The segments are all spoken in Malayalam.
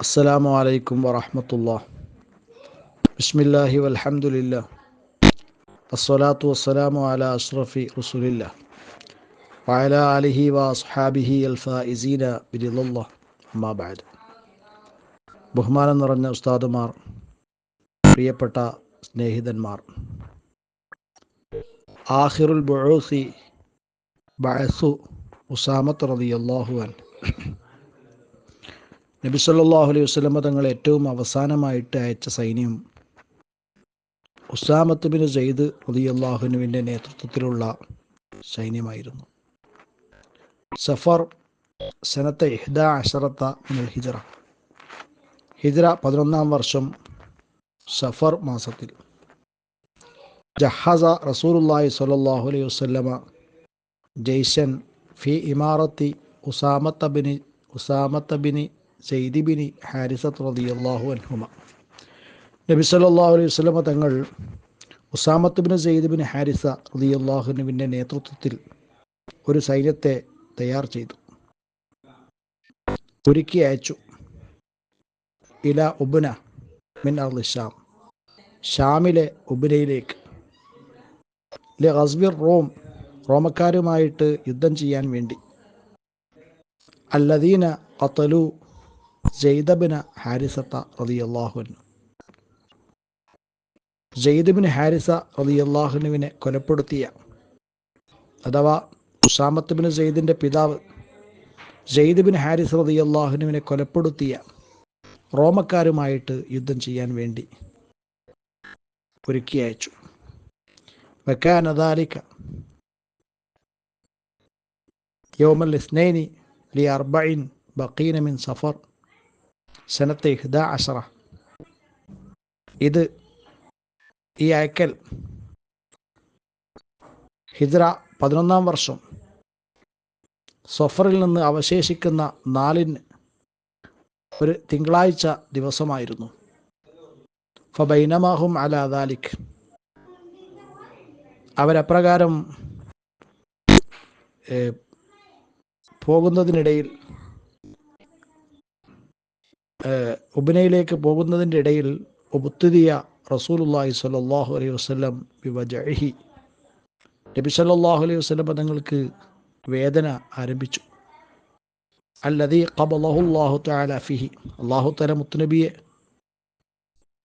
السلام عليكم ورحمة الله بسم الله والحمد لله الصلاة والسلام على أشرف رسول الله وعلى آله وأصحابه الفائزين برضا الله أما بعد ബഹുമാനം നിറഞ്ഞ ഉസ്താദുമാർ പ്രിയപ്പെട്ട സ്നേഹിതന്മാർ ആഹിറുൽ ബുഴൂസി ബഅസു ഉസാമത്ത് റളിയല്ലാഹു അൻ നബി സല്ലാഹു അലൈഹി വസ്ലമ തങ്ങൾ ഏറ്റവും അവസാനമായിട്ട് അയച്ച സൈന്യം ഉസാമത്ത് ബിൻ സെയ്ദ് അള്ളാഹുനുവിന്റെ നേതൃത്വത്തിലുള്ള സൈന്യമായിരുന്നു. സഫർ സനത്തെ ഇഹ്ദ അഷറത്ത ഹിജറ. ഹിജറ പതിനൊന്നാം വർഷം സഫർ മാസത്തിൽ. ജഹാസ റസൂലുള്ളാഹി സ്വല്ലല്ലാഹു അലൈഹി വസല്ലമ ജയ്സൻ ഫി ഇമാറത്തി ഉസാമത്ത ബിനി സെയ്ദി ബിനി ഹാരിസത്ത് റളിയല്ലാഹു അൻഹുമ. നബി സല്ലല്ലാഹു അലൈഹി വസല്ലമ തങ്ങൾ ഉസാമത്ത് ബിൻ സെയ്ദ് ഹാരിസ റളിയല്ലാഹുവിന്റെ നേതൃത്വത്തിൽ ഒരു സൈന്യത്തെ തയ്യാർ ചെയ്തു. ഒരുക്കി അയച്ചു. ഇല ഉബുന മിൻ അർളി ഷാം. ഷാമിലെ ഉബുനയിലേക്ക്. ലെ ഹസ്ബിർ റോം റോമക്കാരുമായിട്ട് യുദ്ധം ചെയ്യാൻ വേണ്ടി. അല്ലദീന ഖത്തലു ജെയ്ദബിന ഹാരിസത്ത റതിയല്ലാഹുവിന് ജെയ്ദബിന് ഹാരിസ റതിയല്ലാഹുനുവിനെ കൊലപ്പെടുത്തിയ അഥവാ ഉസാമത്ത് ബിൻ സെയ്ദിന്റെ പിതാവ് ജെയ്ദ് ബിൻ ഹാരിസ് റതിയല്ലാഹുനുവിനെ കൊലപ്പെടുത്തിയ റോമക്കാരുമായിട്ട് യുദ്ധം ചെയ്യാൻ വേണ്ടി ഒരുക്കി അയച്ചു. വെക്കാനദാലിക്ക യോമൽ ഇസ്നൈനി ലി അർബൈൻ ബക്കീന മിൻ സഫർ. സനത്തെ ഹിദ അഷറ ഇത് ഈ അയക്കൽ ഹിജ്ര പതിനൊന്നാം വർഷം സഫറിൽ നിന്ന് അവശേഷിക്കുന്ന നാലിന് ഒരു തിങ്കളാഴ്ച ദിവസമായിരുന്നു. ഫബൈനമാഹും അല ദാലിക്. അവരപ്രകാരം പോകുന്നതിനിടയിൽ ഉബനയിലേക്ക് പോകുന്നതിന്റെ ഇടയിൽ ഉബുത്തുദിയ റസൂലുല്ലാഹി സ്വല്ലല്ലാഹു അലൈഹി വസ്ലം വിവജഹി നബി സല്ലാഹു അലൈഹി വസ്ലം തങ്ങൾക്ക് വേദന ആരംഭിച്ചു. അല്ലതി ഖബലഹുല്ലാഹു തആല ഫിഹി. അല്ലാഹു തആല മുത്തുനബിയെ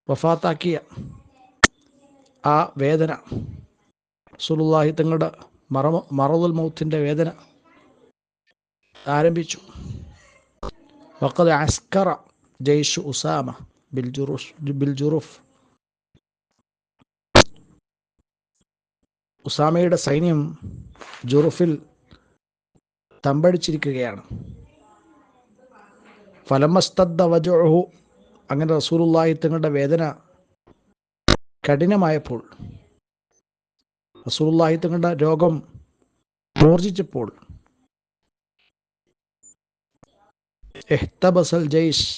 വഫാത്താക്കിയ ആ വേദന റസൂലുള്ളാഹി തങ്ങളുടെ മറ മറുൽ മൗത്തിന്റെ വേദന ആരംഭിച്ചു. വഖദ് അസ്കറ ജയ്ഷ് ഉസാമ ജുറുഫ് ഉസാമയുടെ സൈന്യം ജുറുഫിൽ തമ്പടിച്ചിരിക്കുകയാണ്. ഫലമസ്തദ്ദ വജുഹു അങ്ങനെ റസൂലുള്ളാഹി തങ്ങളുടെ വേദന കഠിനമായപ്പോൾ റസൂലുള്ളാഹി തങ്ങളുടെ രോഗം മൂർജിച്ചപ്പോൾ എഹ്തബസൽ ജയ്ഷ്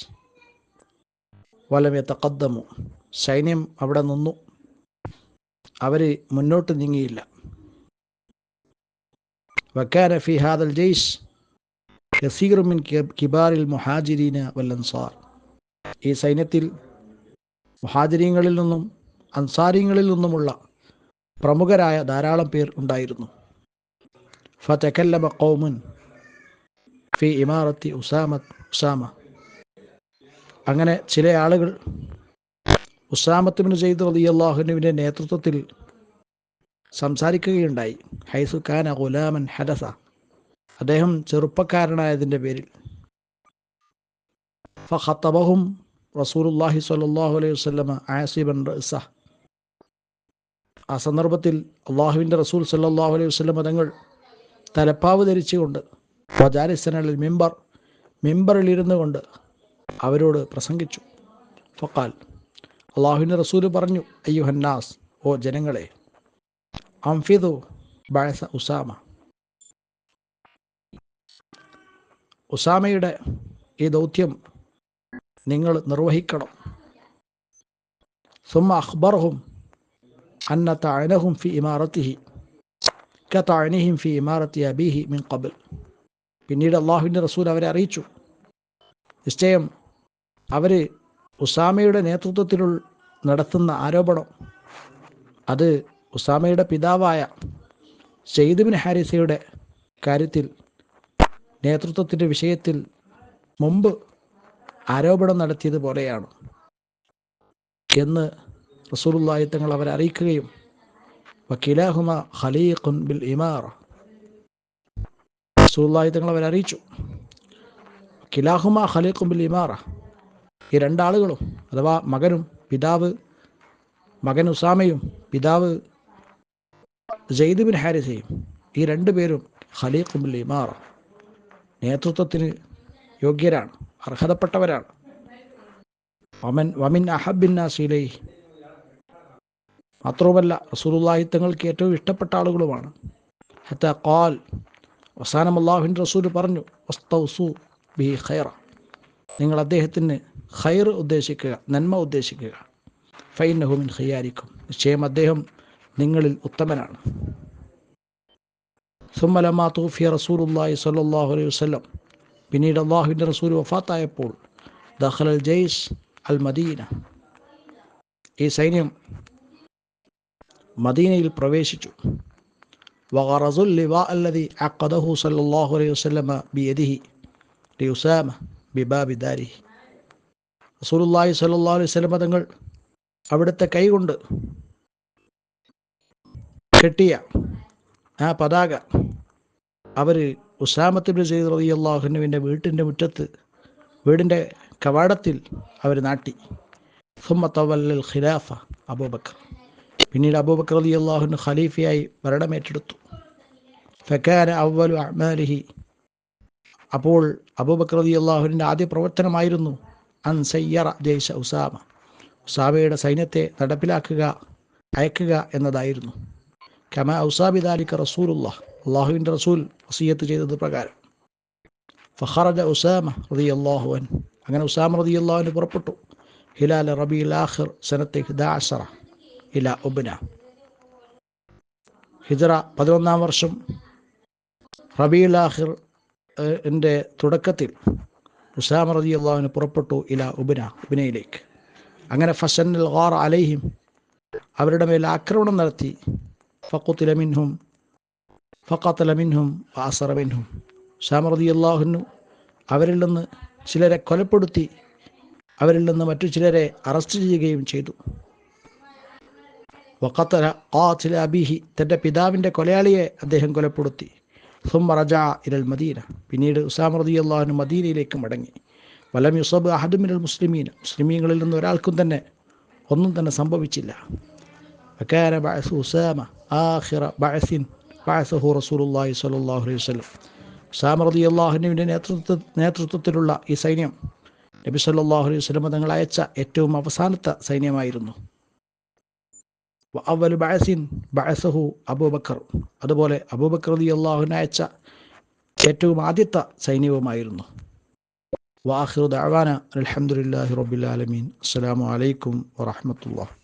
വലമെ തക്കദ്ദമു സൈന്യം അവിടെ നിന്നു. അവർ മുന്നോട്ട് നീങ്ങിയില്ല. വക്കാന ഫി ഹാദൽ ജെയ്സ് കസീറുമിൻ കിബാറിൽ മുഹാജിരീന വല്ലൻസാർ ഈ സൈന്യത്തിൽ മുഹാജിരീങ്ങളിൽ നിന്നും അൻസാരിങ്ങളിൽ നിന്നുമുള്ള പ്രമുഖരായ ധാരാളം പേർ ഉണ്ടായിരുന്നു. ഫതക്കല്ലമ കൗമുൻ ഫി ഇമാറത്തി ഉസാമത്ത് ഉസാമ. അങ്ങനെ ചില ആളുകൾ ഉസാമത്തുമിന് ചെയ്ത് അള്ളാഹുനുവിന്റെ നേതൃത്വത്തിൽ സംസാരിക്കുകയുണ്ടായി. ഹൈസു ഖാന ഗുലാമൻ ഹദസ. അദ്ദേഹം ചെറുപ്പക്കാരനായതിന്റെ പേരിൽ. ഫഹത്തബഹും റസൂലുല്ലാഹി സ്വല്ലല്ലാഹു അലൈഹി വസ്ലമ ആസിബൻ റസ ആ സന്ദർഭത്തിൽ അള്ളാഹുവിന്റെ റസൂൽ സല്ലാഹു അലൈഹി വസ്ലമ തങ്ങൾ തലപ്പാവ് ധരിച്ചുകൊണ്ട് വജാലിസനലിൽ മിമ്പർ മിമ്പറിൽ ഇരുന്നു കൊണ്ട് അവരോട് പ്രസംഗിച്ചു. ഫക്കാൽ അള്ളാഹുവിന്റെ റസൂൽ പറഞ്ഞു അയ്യുഹന്നാസ് ഓ ജനങ്ങളെ അംഫിദു ബാസ ഉസാമ. ഉസാമയുടെ ഈ ദൗത്യം നിങ്ങൾ നിർവഹിക്കണം. സുമ അഖ്ബർഹും അന്ന താഴനഹും ഫി ഇമാറത്തിഹി കത്താഴനിഹിം ഫി ഇമാറത്തി അബീഹി മിൻ കബൽ പിന്നീട് അള്ളാഹുവിന്റെ റസൂൽ അവരെ അറിയിച്ചു. നിശ്ചയം അവർ ഉസാമയുടെ നേതൃത്വത്തിൽ നടത്തുന്ന ആരോപണം. അത് ഉസാമയുടെ പിതാവായ സെയ്ദ് ഹാരിസയുടെ കാര്യത്തിൽ നേതൃത്വത്തിന്റെ വിഷയത്തിൽ മുമ്പ് ആരോപണം നടത്തിയതുപോലെയാണ് എന്ന് റസൂലുള്ളാഹി തങ്ങൾ അവരെ അറിയിക്കുകയും വക്കീലാഹുമ ഖലീഖുൻ ബിൽ ഇമാറ. റസൂലുള്ളാഹി തങ്ങൾ അവരെ അറിയിച്ചു. വക്കീലാഹുമ ഖലീഖുൻ ബിൽ ഇമാറ. ഈ രണ്ടാളുകളും അഥവാ മകനും പിതാവ് മകൻ ഉസാമയും പിതാവ് ജയ്ദുബിൻ ഹാരിസയും ഈ രണ്ടു പേരും ഖലീഖുൻ ബിൽ ഇമാറ നേതൃത്വത്തിന് യോഗ്യരാണ് അർഹതപ്പെട്ടവരാണ്. വമൻ വമിൻ അഹബിന്നാസിലൈ മാത്രവുമല്ല റസൂലുള്ളാഹി ഏറ്റവും ഇഷ്ടപ്പെട്ട ആളുകളുമാണ്. ഹത്ത ഖാൽ അവസാനം അള്ളാഹുവിൻ റസൂൽ പറഞ്ഞു ബി ഖൈറ. നിങ്ങൾ അദ്ദേഹത്തിന് ഖൈർ ഉദ്ദേശിക്കുക നന്മ ഉദ്ദേശിക്കുക. ഫൈനഹുമിൻ ഖയ്യാരിക്കും നിശ്ചയം അദ്ദേഹം നിങ്ങളിൽ ഉത്തമനാണ്. സുമ്മലമാ തൂഫിയ റസൂലുള്ളാഹി സ്വല്ലല്ലാഹു അലൈഹി വസല്ലം പിന്നീട് അള്ളാഹുവിന്റെ റസൂൽ വഫാത്തായപ്പോൾ ദഖലൽ ജയ്സ് അൽ മദീന ഈ സൈന്യം മദീനയിൽ പ്രവേശിച്ചു. വഗറസുൽ ലിവാ അല്ലതി അഖദഹു സല്ലല്ലാഹു അലൈഹി വസല്ലമ ബിയദിഹി ലിയുസാമ ബിബാബി ദാരിഹി. റസൂലുള്ളാഹി സ്വല്ലല്ലാഹു അലൈഹി വസല്ലം തങ്ങൾ അവിടുത്തെ കൈകൊണ്ട് കെട്ടിയ ആ പതാക അവർ ഉസാമത്തിന്റെ ചെയ്ത് റതി അള്ളാഹുനുവിന്റെ വീട്ടിന്റെ മുറ്റത്ത് വീടിന്റെ കവാടത്തിൽ അവർ നാട്ടി. സുമ്മത്തവല്ലൽ ഖിലാഫ അബൂബക്കർ പിന്നീട് അബൂബക്കർ റതി അള്ളാഹുന് ഖലീഫയായി ഭരണമേറ്റെടുത്തു ഫക്കാന അവലു അഹ്മാലിഹി അപ്പോൾ അബൂബക്കർ റതി ആദ്യ പ്രവർത്തനമായിരുന്നു അൻ സയ്യറ ജയ്ഷ ഉസാമ. ഉസാമയുടെ സൈന്യത്തെ നടപ്പിലാക്കുക അയക്കുക എന്നതായിരുന്നു. കമ ഔസാബിദാലിക്ക റസൂലുള്ള അള്ളാഹുവിന്റെ റസൂൽ വസീയത്ത് ചെയ്തത് പ്രകാരം. ഫഹറജ ഉസാമ റതി അള്ളാഹുവൻ അങ്ങനെ ഉസാമ റതി അള്ളാഹുവിന് പുറപ്പെട്ടു. ഹിലാൽ റബി ലാഹിർ സനത്തെ ഹിദാസറ ഇല ഉബ്ന. ഹിജറ പതിനൊന്നാം വർഷം റബി ലാഹിർ എന്റെ തുടക്കത്തിൽ ഉസാമ റതി അള്ളാഹുവിന് പുറപ്പെട്ടു ഇല ഉബിന ഉബിനയിലേക്ക്. അങ്ങനെ ഫസന്നൽ ഖാർ അലൈഹിം അവരുടെ മേൽ ആക്രമണം നടത്തി. ഫക്കുത്തിലമിൻഹും മിൻഹും ആസറമിൻഹും മിൻഹും റതി അള്ളാഹുനു അവരിൽ നിന്ന് ചിലരെ കൊലപ്പെടുത്തി അവരിൽ നിന്ന് മറ്റു ചിലരെ അറസ്റ്റ് ചെയ്യുകയും ചെയ്തു. വക്കത്തല ചില അബിഹി തന്റെ പിതാവിന്റെ കൊലയാളിയെ അദ്ദേഹം കൊലപ്പെടുത്തി. ഇരൽ മദീന പിന്നീട് ഉസാം റതി അള്ളാഹുന് മദീനയിലേക്ക് മടങ്ങി. വലം യുസബ് അഹദുമിനൽ മുസ്ലിമീൻ. മുസ്ലിമീങ്ങളിൽ നിന്ന് ഒരാൾക്കും തന്നെ ഒന്നും തന്നെ സംഭവിച്ചില്ല. നേതൃത്വത്തിലുള്ള ഈ സൈന്യം നബി സല്ലല്ലാഹു അലൈഹി വസല്ലം തങ്ങൾ അയച്ച ഏറ്റവും അവസാനത്തെ സൈന്യമായിരുന്നു. ബഅസിൻ ബഅസഹു അബൂബക്കർ. അതുപോലെ അബൂബക്കർ അലി അള്ളാഹുവിനെ അയച്ച ഏറ്റവും ആദ്യത്തെ വാഹിറു ദഅവാന അൽഹംദുലില്ലാഹി റബ്ബിൽ ആലമീൻ. അസ്സലാമു അലൈക്കും വറഹ്മത്തുള്ളാഹി.